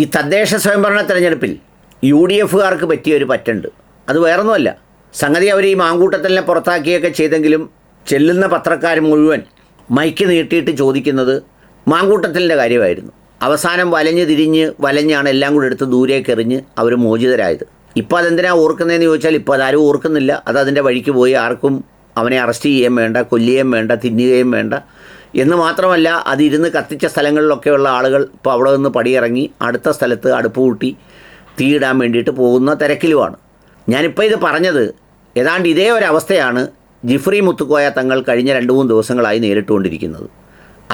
ഈ തദ്ദേശ സ്വയംഭരണ തെരഞ്ഞെടുപ്പിൽ യു ഡി എഫുകാർക്ക് പറ്റിയൊരു പറ്റുണ്ട്. അത് വേറൊന്നുമല്ല. സംഗതി അവർ ഈ മാങ്കൂട്ടത്തലിനെ പുറത്താക്കിയൊക്കെ ചെയ്തെങ്കിലും ചെല്ലുന്ന പത്രക്കാർ മുഴുവൻ മൈക്ക് നീട്ടിയിട്ട് ചോദിക്കുന്നത് മാങ്കൂട്ടത്തലിന്റെ കാര്യമായിരുന്നു. അവസാനം വലഞ്ഞ് തിരിഞ്ഞ് വലഞ്ഞാണ് എല്ലാം കൂടെ എടുത്ത് ദൂരേക്ക് എറിഞ്ഞ് അവർ മോചിതരായത്. ഇപ്പോൾ അതെന്തിനാ ഓർക്കുന്നതെന്ന് ചോദിച്ചാൽ ഇപ്പോൾ അതാരും ഓർക്കുന്നില്ല. അത് അതിന്റെ വഴിക്ക് പോയി ആർക്കും അവനെ അറസ്റ്റ് ചെയ്യുകയും വേണ്ട കൊല്ലുകയും വേണ്ട തിന്നുകയും വേണ്ട. എന്ന് മാത്രമല്ല അതിരുന്ന് കത്തിച്ച സ്ഥലങ്ങളിലൊക്കെയുള്ള ആളുകൾ ഇപ്പോൾ അവിടെ നിന്ന് പടിയിറങ്ങി അടുത്ത സ്ഥലത്ത് അടുപ്പ് കൂട്ടി തീയിടാൻ വേണ്ടിയിട്ട് പോകുന്ന തിരക്കിലുമാണ്. ഞാനിപ്പോൾ ഇത് പറഞ്ഞത് ഏതാണ്ട് ഇതേ ഒരവസ്ഥയാണ് ജിഫ്രി മുത്തുക്കോയ തങ്ങൾ കഴിഞ്ഞ രണ്ട് മൂന്ന് ദിവസങ്ങളായി നേരിട്ടുകൊണ്ടിരിക്കുന്നത്.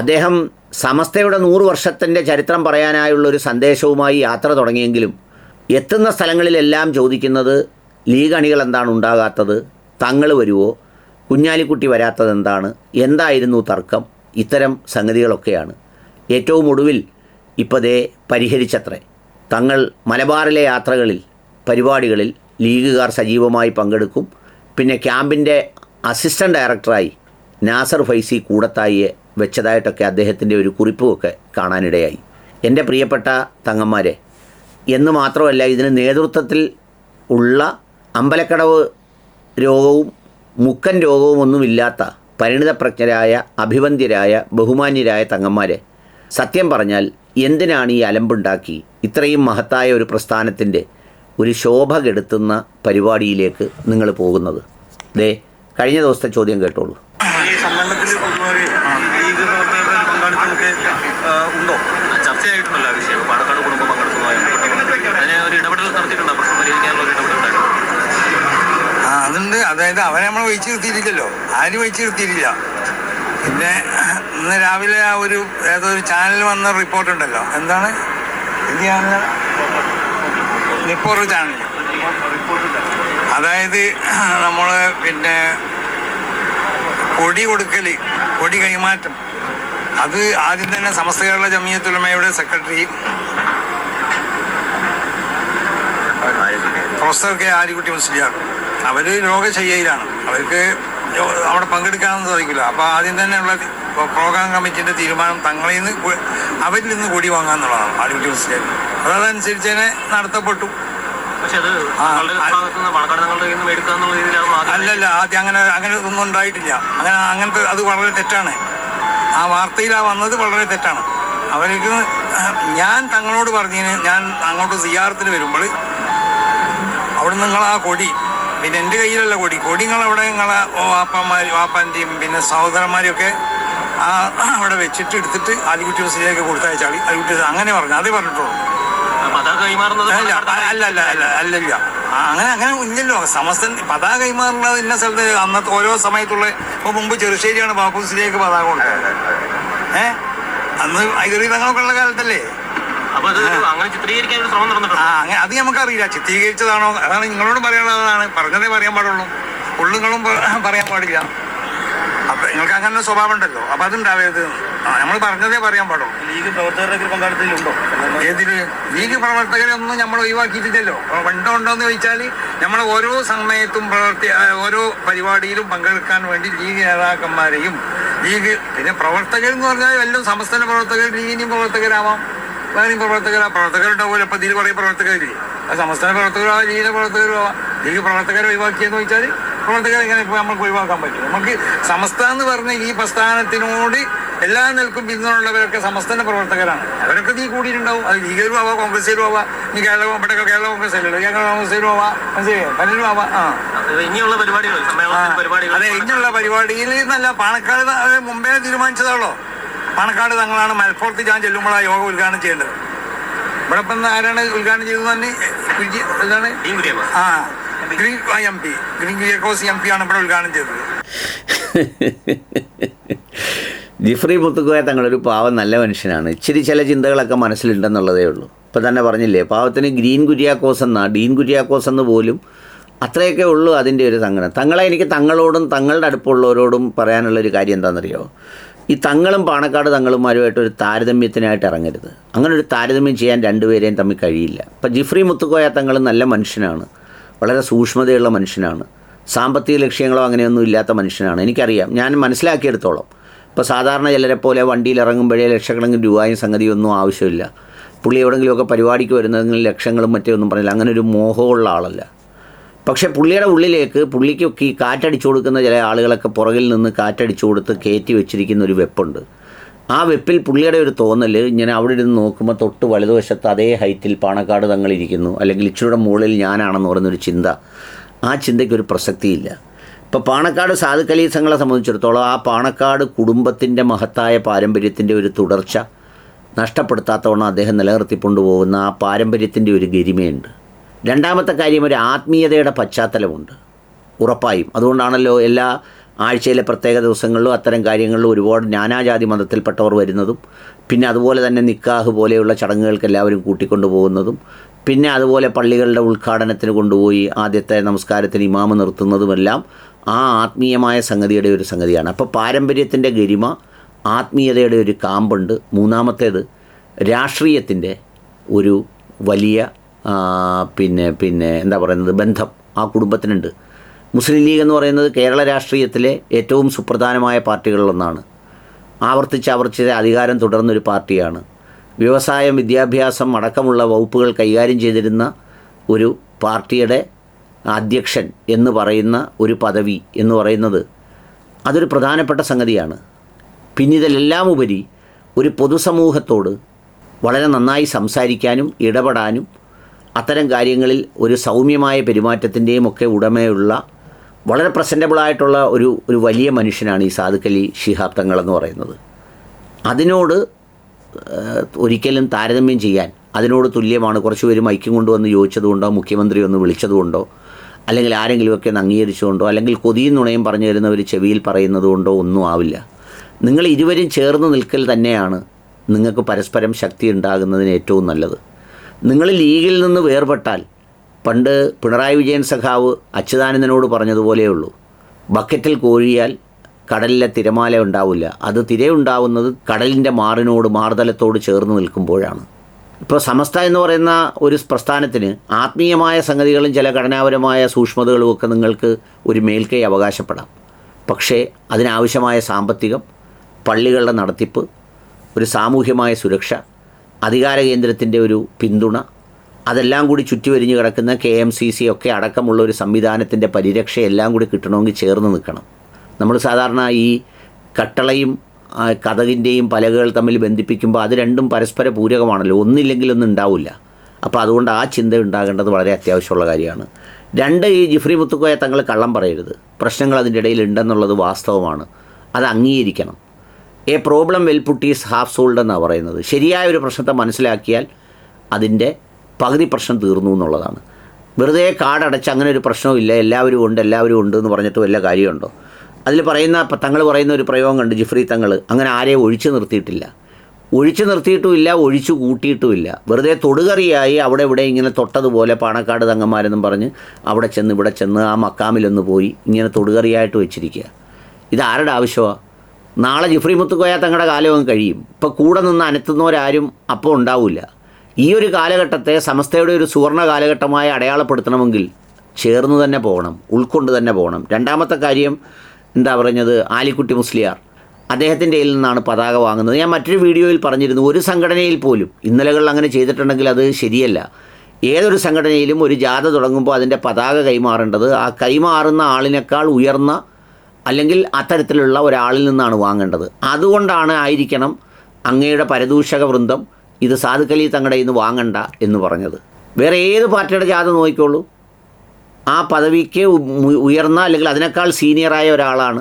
അദ്ദേഹം സമസ്തയുടെ നൂറ് വർഷത്തിന്റെ ചരിത്രം പറയാനായുള്ളൊരു സന്ദേശവുമായി യാത്ര തുടങ്ങിയെങ്കിലും എത്തുന്ന സ്ഥലങ്ങളിലെല്ലാം ചോദിക്കുന്നത് ലീഗ് അണികൾ എന്താണ് ഉണ്ടാകാത്തത് തങ്ങൾ വരുമോ കുഞ്ഞാലിക്കുട്ടി വരാത്തത് എന്താണ് എന്തായിരുന്നു തർക്കം ഇത്തരം സംഗതികളൊക്കെയാണ്. ഏറ്റവും ഒടുവിൽ ഇപ്പോൾ ദേ പരിഹരിച്ചത്രേ. തങ്ങൾ മലബാറിലെ യാത്രകളിൽ പരിപാടികളിൽ ലീഗുകാർ സജീവമായി പങ്കെടുക്കും. പിന്നെ ക്യാമ്പിന്റെ അസിസ്റ്റന്റ് ഡയറക്ടറായി നാസർ ഫൈസി കൂടത്തായിയെ വെച്ചതായിട്ടൊക്കെ അദ്ദേഹത്തിന്റെ ഒരു കുറിപ്പുമൊക്കെ കാണാനിടയായി. എന്റെ പ്രിയപ്പെട്ട തങ്ങന്മാരെ എന്ന് മാത്രമല്ല ഇതിന് നേതൃത്വത്തിൽ ഉള്ള അമ്പലക്കടവ് രോഗവും മുക്കൻ രോഗവും ഒന്നുമില്ലാത്ത പരിണിതപ്രജ്ഞരായ അഭിവന്ദ്യരായ ബഹുമാന്യരായ തങ്ങന്മാരെ സത്യം പറഞ്ഞാൽ എന്തിനാണ് ഈ അലമ്പുണ്ടാക്കി ഇത്രയും മഹത്തായ ഒരു പ്രസ്ഥാനത്തിന്റെ ഒരു ശോഭ കെടുത്തുന്ന പരിപാടിയിലേക്ക് നിങ്ങൾ പോകുന്നത്? ദേ കഴിഞ്ഞ ദിവസത്തെ ചോദ്യം കേട്ടോളൂ. ഉണ്ടോ? ചർച്ചയായിട്ടുണ്ടല്ലോ വിഷയം. പാലക്കാട് കുടുംബം പങ്കെടുക്കുന്നതായി അതിന് ഒരു ഇടപെടൽ നടത്തിയിട്ടുണ്ടോ പ്രശ്നം പരിഹരിക്കാനുള്ള ഒരു ഇടപെടൽ അതുണ്ട്. അതായത് അവരെ നമ്മൾ വെച്ച് നിർത്തിയിട്ടില്ലല്ലോ. ആരും വെച്ച് നിർത്തിയിട്ടില്ല. പിന്നെ ഇന്ന് രാവിലെ ആ ഒരു ഏതോ ഒരു ചാനൽ വന്ന റിപ്പോർട്ട് ഉണ്ടല്ലോ. എന്താണ്? എന്ത് ചാനൽ ചാനൽ അതായത് നമ്മൾ പിന്നെ കൊടി കൊടുക്കൽ കൊടി കൈമാറ്റം. അത് ആദ്യം തന്നെ Samastha Kerala ജമിയത്തുലമയുടെ secretary professor K Alikutty Musliyar. അവർ രോഗശയ്യയിലാണ് അവർക്ക് അവിടെ പങ്കെടുക്കാനൊന്നും സാധിക്കില്ല. അപ്പോൾ ആദ്യം തന്നെ ഉള്ള പ്രോഗ്രാം കമ്മിറ്റിന്റെ തീരുമാനം തങ്ങളിൽ നിന്ന് അവരിൽ നിന്ന് കൊടി വാങ്ങാന്നുള്ളതാണ് ആലിക്കുട്ടി മുസ്ലിയാർ അതനുസരിച്ച് തന്നെ നടത്തപ്പെട്ടു. അല്ലല്ല ആദ്യം അങ്ങനെ അങ്ങനെ ഒന്നും ഉണ്ടായിട്ടില്ല. അങ്ങനെ അങ്ങനത്തെ അത് വളരെ തെറ്റാണ്. ആ വാർത്തയിൽ ആ വന്നത് വളരെ തെറ്റാണ്. അവർക്ക് ഞാൻ തങ്ങളോട് പറഞ്ഞതിന് ഞാൻ അങ്ങോട്ട് സിയാറത്തിന് വരുമ്പോൾ അവിടെ നിങ്ങൾ ആ കൊടി പിന്നെ എന്റെ കയ്യിലല്ല. കൊടി കൊടിങ്ങൾ അവിടെ നിങ്ങളെ വാപ്പന്മാർ വാപ്പാന്റെയും പിന്നെ സഹോദരന്മാരെയൊക്കെ ആ അവിടെ വെച്ചിട്ട് എടുത്തിട്ട് ആലിക്കുട്ടി ഹൗസിലേക്ക് കൊടുത്തയച്ചാളി ആലിക്കുട്ടി അങ്ങനെ പറഞ്ഞു. അതേ പറഞ്ഞിട്ടുള്ളൂ. അല്ല അല്ല അല്ല അല്ല അല്ലല്ല. അങ്ങനെ അങ്ങനെ ഇല്ലല്ലോ. സമസ്തൻ പതാക കൈമാറുന്നത് ഇന്ന സ്ഥലത്ത് അന്നത്തെ ഓരോ സമയത്തുള്ള ഇപ്പൊ മുമ്പ് ചെറുശ്ശേരിയാണ് ബാപ്പുസിലേക്ക് പതാക കൊടുത്തത്. ഏഹ് അന്ന് ഐതറി തങ്ങളൊക്കെ ഉള്ള കാലത്തല്ലേ? ആ നടന്നിട്ടുണ്ട്. അങ്ങനെ അത് നമുക്കറിയില്ല. ചിത്രീകരിച്ചതാണോ? അതാണ് നിങ്ങളോട് പറയാനുള്ളതാണ്. പറഞ്ഞതേ പറയാൻ പാടുള്ളൂ. ഉള്ളുങ്ങളും പറയാൻ പാടില്ല. അപ്പൊ നിങ്ങൾക്ക് അങ്ങനെ ഒരു സ്വഭാവം ഉണ്ടല്ലോ. അപ്പൊ അതുണ്ടാവരുത്. നമ്മൾ പറഞ്ഞതേ പറയാൻ പാടുള്ളൂ. ലീഗ് പ്രവർത്തകരുടെ പങ്കാളിത്തത്തിലുണ്ടോ ഏതിൽ? ലീഗ് പ്രവർത്തകരെ ഒന്നും നമ്മൾ ഒഴിവാക്കിയിട്ടില്ലല്ലോ. ഉണ്ടോ ഉണ്ടോ എന്ന് ചോദിച്ചാൽ നമ്മൾ ഓരോ സമയത്തും പ്രവർത്തി ഓരോ പരിപാടിയിലും പങ്കെടുക്കാൻ വേണ്ടി ലീഗ് നേതാക്കന്മാരെയും ലീഗ് പിന്നെ പ്രവർത്തകർ എന്ന് പറഞ്ഞാൽ എല്ലാം സംസ്ഥാന പ്രവർത്തകർ ലീഗിനും പ്രവർത്തകരാവാം. വേറെയും പ്രവർത്തകരാ പ്രവർത്തകരുണ്ടാവുമല്ലോ. അപ്പൊ ഇതിൽ കുറേ പ്രവർത്തകരില്ലേ? അത് സംസ്ഥാന പ്രവർത്തകരാവാം ലീഗിന്റെ പ്രവർത്തകരോ ലീഗ് പ്രവർത്തകരെ ഒഴിവാക്കിയെന്ന് ചോദിച്ചാൽ പ്രവർത്തകരെ എങ്ങനെ ഇപ്പോൾ നമുക്ക് ഒഴിവാക്കാൻ പറ്റും? നമുക്ക് സംസ്ഥാനം എന്ന് പറഞ്ഞ ഈ പ്രസ്ഥാനത്തിനോട് എല്ലാ നിൽക്കും പിന്തുണയുള്ളവരൊക്കെ സംസ്ഥാന പ്രവർത്തകരാണ്. അവരൊക്കെ നീ കൂടിയിട്ടുണ്ടാവും. അത് ലീഗരും ആവാം കോൺഗ്രസിലും ആവാം നീ കേരള ഇവിടെ കേരള കോൺഗ്രസ് അല്ലല്ലോ കേരള കോൺഗ്രസിലും ആവാം മനസ്സിലായോ? പലരും ആവാം. ആ. ഇനിയുള്ള പരിപാടികൾ അതെ ഇനിയുള്ള പരിപാടിയിൽ നല്ല പാണക്കാട് മുമ്പേ തീരുമാനിച്ചതാണല്ലോ. പാണക്കാട് തങ്ങളാണ് മലപ്പുറത്ത് ഞാൻ ചെല്ലുമ്പോൾ ആ യോഗ ഉദ്ഘാടനം ചെയ്യേണ്ടത്. ഇവിടെ ഇപ്പം ആരാണ് ഉദ്ഘാടനം ചെയ്തത് തന്നെ എന്താണ്? ആ green M P. Green Kuriakose M P ആണ് ഇവിടെ ഉദ്ഘാടനം ചെയ്തത്. ജിഫ്രി മുത്തുക്കോയ തങ്ങളൊരു പാവം നല്ല മനുഷ്യനാണ്. ഇച്ചിരി ചില ചിന്തകളൊക്കെ മനസ്സിലുണ്ടെന്നുള്ളതേ ഉള്ളൂ. ഇപ്പം തന്നെ പറഞ്ഞില്ലേ പാവത്തിന് ഗ്രീൻ കുര്യാക്കോസ് എന്നാ ഡീൻ കുര്യാക്കോസ് എന്ന് പോലും അത്രയൊക്കെ ഉള്ളൂ അതിന്റെ ഒരു സംഘടന. തങ്ങളെ എനിക്ക് തങ്ങളോടും തങ്ങളുടെ അടുപ്പുള്ളവരോടും പറയാനുള്ളൊരു കാര്യം എന്താണെന്നറിയോ? ഈ തങ്ങളും പാണക്കാട് തങ്ങളുമാരുമായിട്ട് ഒരു താരതമ്യത്തിനായിട്ട് ഇറങ്ങരുത്. അങ്ങനെ ഒരു താരതമ്യം ചെയ്യാൻ രണ്ടുപേരെയും തമ്മിൽ കഴിയില്ല. ഇപ്പം ജിഫ്രി മുത്തുക്കോയ തങ്ങൾ നല്ല മനുഷ്യനാണ്. വളരെ സൂക്ഷ്മതയുള്ള മനുഷ്യനാണ്. സാമ്പത്തിക ലക്ഷ്യങ്ങളോ അങ്ങനെയൊന്നും ഇല്ലാത്ത മനുഷ്യനാണ്. എനിക്കറിയാം. ഞാൻ മനസ്സിലാക്കിയെടുത്തോളം. ഇപ്പോൾ സാധാരണ ചിലരെ പോലെ വണ്ടിയിൽ ഇറങ്ങുമ്പോഴേ ലക്ഷക്കണക്കിന് രൂപയും സംഗതിയൊന്നും ആവശ്യമില്ല. പുള്ളി എവിടെയെങ്കിലുമൊക്കെ പരിപാടിക്ക് വരുന്നതെങ്കിൽ ലക്ഷങ്ങളും മറ്റേ ഒന്നും പറഞ്ഞില്ല. അങ്ങനെ ഒരു മോഹമുള്ള ആളല്ല. പക്ഷേ പുള്ളിയുടെ ഉള്ളിലേക്ക് പുള്ളിക്കൊക്കെ ഈ കാറ്റടിച്ചു കൊടുക്കുന്ന ചില ആളുകളൊക്കെ പുറകിൽ നിന്ന് കാറ്റടിച്ചു കൊടുത്ത് കയറ്റി വെച്ചിരിക്കുന്ന ഒരു വെപ്പുണ്ട്. ആ വെപ്പിൽ പുള്ളിയുടെ ഒരു തോന്നൽ ഇങ്ങനെ അവിടെ ഇരുന്ന് നോക്കുമ്പോൾ തൊട്ട് വലതുവശത്ത് അതേ ഹൈറ്റിൽ പാണക്കാട് തങ്ങളിരിക്കുന്നു അല്ലെങ്കിൽ ഇച്ചിരിയുടെ മുകളിൽ ഞാനാണെന്ന് പറയുന്നൊരു ചിന്ത. ആ ചിന്തയ്ക്കൊരു പ്രസക്തിയില്ല. ഇപ്പോൾ പാണക്കാട് സാധുക്കലി സംഘങ്ങളെ സംബന്ധിച്ചിടത്തോളം ആ പാണക്കാട് കുടുംബത്തിന്റെ മഹത്തായ പാരമ്പര്യത്തിന്റെ ഒരു തുടർച്ച നഷ്ടപ്പെടുത്താത്തവണ്ണം അദ്ദേഹം നിലനിർത്തിക്കൊണ്ടു പോകുന്ന ആ പാരമ്പര്യത്തിന്റെ ഒരു ഗരിമയുണ്ട്. രണ്ടാമത്തെ കാര്യം ഒരു ആത്മീയതയുടെ പശ്ചാത്തലമുണ്ട്. ഉറപ്പായും. അതുകൊണ്ടാണല്ലോ എല്ലാ ആഴ്ചയിലെ പ്രത്യേക ദിവസങ്ങളിലും അത്തരം കാര്യങ്ങളിലും ഒരുപാട് നാനാജാതി മതത്തിൽപ്പെട്ടവർ വരുന്നതും പിന്നെ അതുപോലെ തന്നെ നിക്കാഹ് പോലെയുള്ള ചടങ്ങുകൾക്ക് എല്ലാവരും കൂട്ടിക്കൊണ്ടു പോകുന്നതും പിന്നെ അതുപോലെ പള്ളികളുടെ ഉദ്ഘാടനത്തിന് കൊണ്ടുപോയി ആദ്യത്തെ നമസ്കാരത്തിന് ഇമാമ് നിർത്തുന്നതുമെല്ലാം ആ ആത്മീയമായ സംഗതിയുടെ ഒരു സംഗതിയാണ്. അപ്പോൾ പാരമ്പര്യത്തിന്റെ ഗരിമ ആത്മീയതയുടെ ഒരു കാമ്പുണ്ട്. മൂന്നാമത്തേത് രാഷ്ട്രീയത്തിന്റെ ഒരു വലിയ പിന്നെ പിന്നെ എന്താ പറയുന്നത് ബന്ധം ആ കുടുംബത്തിനുണ്ട്. മുസ്ലിം ലീഗ് എന്ന് പറയുന്നത് കേരള രാഷ്ട്രീയത്തിലെ ഏറ്റവും സുപ്രധാനമായ പാർട്ടികളിലൊന്നാണ്. ആവർത്തിച്ച് ആവർത്തിച്ച് അധികാരം തുടർന്നൊരു പാർട്ടിയാണ്. വ്യവസായം വിദ്യാഭ്യാസം അടക്കമുള്ള വകുപ്പുകൾ കൈകാര്യം ചെയ്തിരുന്ന ഒരു പാർട്ടിയുടെ അധ്യക്ഷൻ എന്ന് പറയുന്ന ഒരു പദവി എന്ന് പറയുന്നത് അതൊരു പ്രധാനപ്പെട്ട സംഗതിയാണ്. പിന്നിതെല്ലാം ഉപരി ഒരു പൊതുസമൂഹത്തോട് വളരെ നന്നായി സംസാരിക്കാനും ഇടപെടാനും അത്തരം കാര്യങ്ങളിൽ ഒരു സൗമ്യമായ പെരുമാറ്റത്തിന്റെയും ഒക്കെ ഉടമയുള്ള വളരെ പ്രസന്റബിളായിട്ടുള്ള ഒരു ഒരു വലിയ മനുഷ്യനാണ് ഈ സാധുക്കലി ശിഹാബ് തങ്ങൾ എന്ന് പറയുന്നത്. അതിനോട് ഒരിക്കലും താരതമ്യം ചെയ്യാൻ അതിനോട് തുല്യമാണ്. കുറച്ച് പേര് മൈക്കും കൊണ്ടുവന്ന് ചോദിച്ചതുകൊണ്ടോ മുഖ്യമന്ത്രി ഒന്ന് വിളിച്ചതുകൊണ്ടോ അല്ലെങ്കിൽ ആരെങ്കിലുമൊക്കെ ഒന്ന് അംഗീകരിച്ചുകൊണ്ടോ അല്ലെങ്കിൽ കൊതിയും നുണയും പറഞ്ഞു തരുന്നവർ ചെവിയിൽ പറയുന്നത് കൊണ്ടോ ഒന്നും ആവില്ല. നിങ്ങൾ ഇരുവരും ചേർന്ന് നിൽക്കൽ തന്നെയാണ് നിങ്ങൾക്ക് പരസ്പരം ശക്തി ഉണ്ടാകുന്നതിന് ഏറ്റവും നല്ലത്. നിങ്ങൾ ലീഗിൽ നിന്ന് വേർപെട്ടാൽ പണ്ട് പിണറായി വിജയൻ സഖാവ് അച്യുതാനന്ദനോട് പറഞ്ഞതുപോലെയുള്ളൂ ബക്കറ്റിൽ കോഴിയാൽ കടലിലെ തിരമാല ഉണ്ടാവില്ല. അത് തിരയുണ്ടാവുന്നത് കടലിന്റെ മാറിനോട് മാർതലത്തോട് ചേർന്ന് നിൽക്കുമ്പോഴാണ്. ഇപ്പോൾ സമസ്ത എന്ന് പറയുന്ന ഒരു പ്രസ്ഥാനത്തിന് ആത്മീയമായ സംഗതികളും ചില ഘടനാപരമായ സൂക്ഷ്മതകളും ഒക്കെ നിങ്ങൾക്ക് ഒരു മേൽക്കൈ അവകാശപ്പെടാം. പക്ഷേ അതിനാവശ്യമായ സാമ്പത്തികം പള്ളികളുടെ നടത്തിപ്പ് ഒരു സാമൂഹ്യമായ സുരക്ഷ അധികാര കേന്ദ്രത്തിന്റെ ഒരു പിന്തുണ അതെല്ലാം കൂടി ചുറ്റി ചുറ്റിവരിഞ്ഞ് കിടക്കുന്ന കെ എം സി സി ഒക്കെ അടക്കമുള്ള ഒരു സംവിധാനത്തിന്റെ പരിരക്ഷ എല്ലാം കൂടി കിട്ടണമെങ്കിൽ ചേർന്ന് നിൽക്കണം. നമ്മൾ സാധാരണ ഈ കട്ടളയും കഥകിന്റെയും പലകകൾ തമ്മിൽ ബന്ധിപ്പിക്കുമ്പോൾ അത് രണ്ടും പരസ്പര പൂരകമാണല്ലോ. ഒന്നില്ലെങ്കിലൊന്നും ഉണ്ടാവില്ല. അപ്പോൾ അതുകൊണ്ട് ആ ചിന്ത ഉണ്ടാകേണ്ടത് വളരെ അത്യാവശ്യമുള്ള കാര്യമാണ്. രണ്ട് ഈ ജിഫ്രി മുത്തുക്കോയ തങ്ങൾ കള്ളം പറയരുത്. പ്രശ്നങ്ങൾ അതിന്റെ ഇടയിൽ ഉണ്ടെന്നുള്ളത് വാസ്തവമാണ്. അത് അംഗീകരിക്കണം. A problem well put is half solved എന്നാണ് പറയുന്നത്. ശരിയായ ഒരു പ്രശ്നത്തെ മനസ്സിലാക്കിയാൽ അതിന്റെ പകുതി പ്രശ്നം തീർന്നു എന്നുള്ളതാണ്. വെറുതെ കാടടച്ച് അങ്ങനെ ഒരു പ്രശ്നവുമില്ല എല്ലാവരും ഉണ്ട് എല്ലാവരും ഉണ്ട് എന്ന് പറഞ്ഞിട്ട് വല്ല കാര്യമുണ്ടോ? അതിൽ പറയുന്ന തങ്ങൾ പറയുന്ന ഒരു പ്രയോഗം കണ്ട് ജിഫ്രി തങ്ങൾ അങ്ങനെ ആരെയും ഒഴിച്ചു നിർത്തിയിട്ടില്ല. ഒഴിച്ചു നിർത്തിയിട്ടുമില്ല ഒഴിച്ചു കൂട്ടിയിട്ടുമില്ല വെറുതെ തൊടുകറിയായി അവിടെ ഇവിടെ ഇങ്ങനെ തൊട്ടതുപോലെ പാണക്കാട് തങ്ങന്മാരെന്നും പറഞ്ഞ് അവിടെ ചെന്ന് ഇവിടെ ചെന്ന് ആ മക്കാമിലൊന്ന് പോയി ഇങ്ങനെ തൊടുകറിയായിട്ട് വെച്ചിരിക്കുക. ഇത് ആരുടെ ആവശ്യമാണ് നാളെ ജിഫ്രി മുത്തുക്കോയ തങ്ങളുടെ കാലവും കഴിയും. ഇപ്പോൾ കൂടെ നിന്ന് അനത്തുന്നവരാരും അപ്പോൾ ഉണ്ടാവില്ല ഈ ഒരു കാലഘട്ടത്തെ സമസ്തയുടെ ഒരു സുവർണ കാലഘട്ടമായി അടയാളപ്പെടുത്തണമെങ്കിൽ ചേർന്ന് തന്നെ പോകണം ഉൾക്കൊണ്ട് തന്നെ പോകണം. രണ്ടാമത്തെ കാര്യം എന്താ പറഞ്ഞത് ആലിക്കുട്ടി മുസ്ലിയാർ. അദ്ദേഹത്തിന്റെ കയ്യിൽ നിന്നാണ് പതാക വാങ്ങുന്നത്. ഞാൻ മറ്റൊരു വീഡിയോയിൽ പറഞ്ഞിരുന്നു ഒരു സംഘടനയിൽ പോലും ഇന്നലകളിൽ അങ്ങനെ ചെയ്തിട്ടുണ്ടെങ്കിൽ അത് ശരിയല്ല. ഏതൊരു സംഘടനയിലും ഒരു ജാഥ തുടങ്ങുമ്പോൾ അതിന്റെ പതാക കൈമാറേണ്ടത് ആ കൈമാറുന്ന ആളിനേക്കാൾ ഉയർന്ന അല്ലെങ്കിൽ അത്തരത്തിലുള്ള ഒരാളിൽ നിന്നാണ് വാങ്ങേണ്ടത്. അതുകൊണ്ടാണ് ആയിരിക്കണം അങ്ങയുടെ പരദൂഷക വൃന്ദം ഇത് സാധുക്കലി തങ്ങളുടെ ഇന്ന് വാങ്ങണ്ട എന്ന് പറഞ്ഞത്. വേറെ ഏത് പാർട്ടിയുടെ ജാഥ നോക്കിക്കോളൂ. ആ പദവിക്ക് ഉയർന്ന അല്ലെങ്കിൽ അതിനേക്കാൾ സീനിയറായ ഒരാളാണ്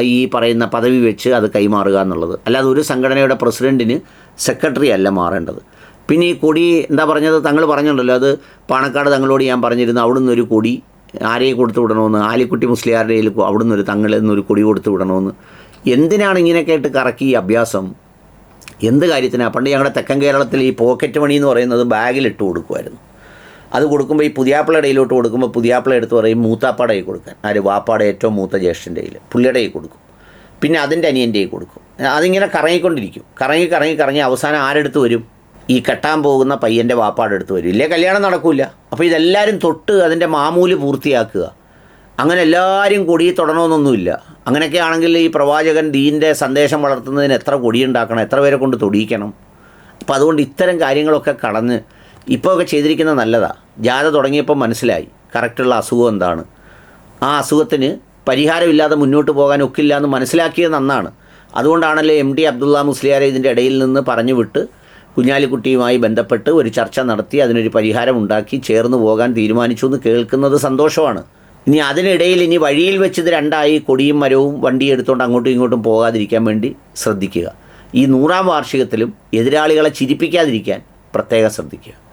ഈ പറയുന്ന പദവി വെച്ച് അത് കൈമാറുക എന്നുള്ളത്. അല്ലാതെ ഒരു സംഘടനയുടെ പ്രസിഡന്റിന് സെക്രട്ടറി അല്ല മാറേണ്ടത്. പിന്നെ ഈ കൊടി എന്താ പറഞ്ഞത്? തങ്ങൾ പറഞ്ഞിട്ടുണ്ടല്ലോ അത് പാണക്കാട് തങ്ങളോട് ഞാൻ പറഞ്ഞിരുന്നു അവിടുന്ന് ഒരു കൊടി ആരെയെ കൊടുത്തു വിടണമെന്ന്? ആലിക്കുട്ടി മുസ്ലിയാരുടെ അവിടുന്ന് ഒരു തങ്ങളിൽ നിന്നൊരു കൊടി കൊടുത്തു വിടണമെന്ന്? എന്തിനാണ് ഇങ്ങനെയൊക്കെ ആയിട്ട് കറക്കി ഈ അഭ്യാസം? എന്ത് കാര്യത്തിനാണ് പണ്ട് ഞങ്ങളുടെ തെക്കൻ കേരളത്തിൽ ഈ പോക്കറ്റ് മണി എന്ന് പറയുന്നത് ബാഗിലിട്ട് കൊടുക്കുമായിരുന്നു അത് കൊടുക്കുമ്പോൾ ഈ പുതിയാപ്പിളയുടെ കയ്യിലോട്ട് കൊടുക്കുമ്പോൾ പുതിയാപ്പിള എടുത്ത് പറയും മൂത്താപ്പാടെ കയ്യിൽ കൊടുക്കാൻ. ആര്? വാപ്പാടെ ഏറ്റവും മൂത്ത ജ്യേഷ്ഠന്റെ കയ്യിൽ പുള്ളിയുടെ കൊടുക്കും. പിന്നെ അതിന്റെ അനിയന്റെ കൊടുക്കും. അതിങ്ങനെ കറങ്ങിക്കൊണ്ടിരിക്കും. കറങ്ങി കറങ്ങി കറങ്ങി അവസാനം ആരെടുത്ത് വരും? ഈ കെട്ടാൻ പോകുന്ന പയ്യന്റെ വാപ്പാടെടുത്ത് വരും. ഇല്ലേ കല്യാണം നടക്കില്ല അപ്പോൾ ഇതെല്ലാവരും തൊട്ട് അതിന്റെ മാമൂൽ പൂർത്തിയാക്കുക. അങ്ങനെ എല്ലാവരും കൊടി തൊടണമെന്നൊന്നുമില്ല അങ്ങനെയൊക്കെ ആണെങ്കിൽ ഈ പ്രവാചകൻ ദീന്റെ സന്ദേശം വളർത്തുന്നതിന് എത്ര കൊടി ഉണ്ടാക്കണം എത്ര പേരെ കൊണ്ട് തൊടിയിക്കണം. അപ്പോൾ അതുകൊണ്ട് ഇത്തരം കാര്യങ്ങളൊക്കെ കടന്ന് ഇപ്പോൾ ഒക്കെ ചെയ്തിരിക്കുന്നത് നല്ലതാണ് ജാഥ തുടങ്ങിയപ്പോൾ മനസ്സിലായി. കറക്റ്റുള്ള അസുഖം എന്താണ്? ആ അസുഖത്തിന് പരിഹാരമില്ലാതെ മുന്നോട്ട് പോകാൻ ഒക്കില്ല എന്ന് മനസ്സിലാക്കിയത് നന്നാണ്. അതുകൊണ്ടാണല്ലോ എം ഡി അബ്ദുള്ള മുസ്ലിയാരെ ഇതിന്റെ ഇടയിൽ നിന്ന് പറഞ്ഞു വിട്ട് കുഞ്ഞാലിക്കുട്ടിയുമായി ബന്ധപ്പെട്ട് ഒരു ചർച്ച നടത്തി അതിനൊരു പരിഹാരമുണ്ടാക്കി ചേർന്ന് പോകാൻ തീരുമാനിച്ചു എന്ന് കേൾക്കുന്നത് സന്തോഷമാണ്. ഇനി അതിനിടയിൽ ഇനി വഴിയിൽ വെച്ച് ഇത് രണ്ടായി കൊടിയും മരവും വണ്ടി എടുത്തുകൊണ്ട് അങ്ങോട്ടും ഇങ്ങോട്ടും പോകാതിരിക്കാൻ വേണ്ടി ശ്രദ്ധിക്കുക. ഈ നൂറാം വാർഷികത്തിലും എതിരാളികളെ ചിരിപ്പിക്കാതിരിക്കാൻ പ്രത്യേകം ശ്രദ്ധിക്കുക.